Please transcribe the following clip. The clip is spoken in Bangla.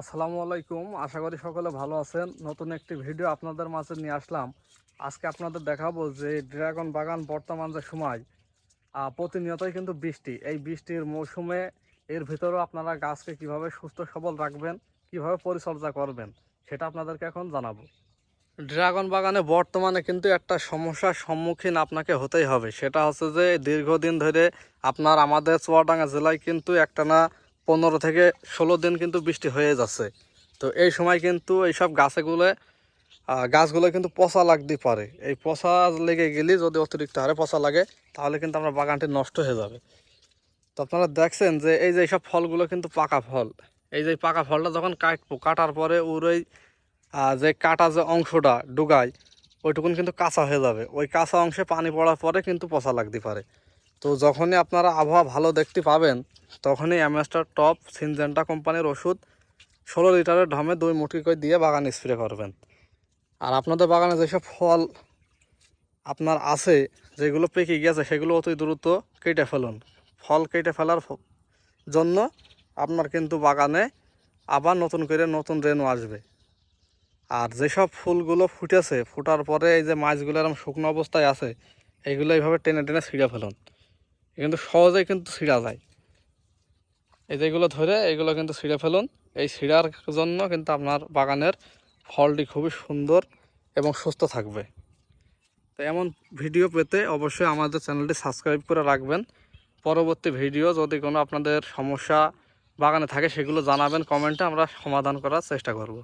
আসসালামু আলাইকুম। আশা করি সকলে ভালো আছেন। নতুন একটি ভিডিও আপনাদের মাঝে নিয়ে আসলাম। আজকে আপনাদের দেখাবো যে ড্রাগন বাগান বর্তমান যে সময় প্রতিনিয়তই কিন্তু বৃষ্টি। এই বৃষ্টির মৌসুমে এর ভিতরেও আপনারা গাছকে কীভাবে সুস্থ সবল রাখবেন, কীভাবে পরিচর্যা করবেন, সেটা আপনাদেরকে এখন জানাব। ড্রাগন বাগানে বর্তমানে কিন্তু একটা সমস্যার সম্মুখীন আপনাকে হতেই হবে। সেটা হচ্ছে যে দীর্ঘদিন ধরে আপনার আমাদের চুয়াডাঙ্গা জেলায় কিন্তু একটানা পনেরো থেকে ষোলো দিন কিন্তু বৃষ্টি হয়ে যাচ্ছে। তো এই সময় কিন্তু এইসব গাছেগুলো গাছগুলো কিন্তু পচা লাগতে পারে। এই পচা লেগে গেলে যদি অতিরিক্ত হারে পচা লাগে, তাহলে কিন্তু আমরা বাগানটি নষ্ট হয়ে যাবে। তো আপনারা দেখছেন যে এই যে এইসব ফলগুলো কিন্তু পাকা ফল। এই যে পাকা ফলটা যখন কাটবো কাটার পরে ওর ওই যে কাটা যে অংশটা ডুগায়, ওইটুকুন কিন্তু কাঁচা হয়ে যাবে। ওই কাঁচা অংশে পানি পড়ার পরে কিন্তু পচা লাগতে পারে। তো যখনই আপনারা আবহাওয়া ভালো দেখতে পাবেন, তখনই অ্যামেস্টার টপ সিনজেন্টা কোম্পানির ওষুধ ষোলো লিটারের ঢমে দুই মুঠি করে দিয়ে বাগান স্প্রে করবেন। আর আপনাদের বাগানে যেসব ফল আপনার আছে, যেগুলো পেকে গিয়েছে, সেগুলো অতি দ্রুত কেটে ফেলুন। ফল কেটে ফেলার জন্য আপনার কিন্তু বাগানে আবার নতুন করে নতুন রেনু আসবে। আর যেসব ফুলগুলো ফুটেছে, ফুটার পরে এই যে মাছগুলো এরকম শুকনো অবস্থায় আছে এইগুলো এইভাবে টেনে টেনে ছিঁড়ে ফেলুন। কিন্তু সহজেই কিন্তু ছিঁড়া যায়। এই যেগুলো ধরে, এগুলো কিন্তু ছিঁড়ে ফেলুন। এই ছিঁড়ার জন্য কিন্তু আপনার বাগানের ফলটি খুবই সুন্দর এবং সুস্থ থাকবে। তো এমন ভিডিও পেতে অবশ্যই আমাদের চ্যানেলটি সাবস্ক্রাইব করে রাখবেন। পরবর্তী ভিডিও যদি কোনো আপনাদের সমস্যা বাগানে থাকে, সেগুলো জানাবেন, কমেন্টে আমরা সমাধান করার চেষ্টা করব।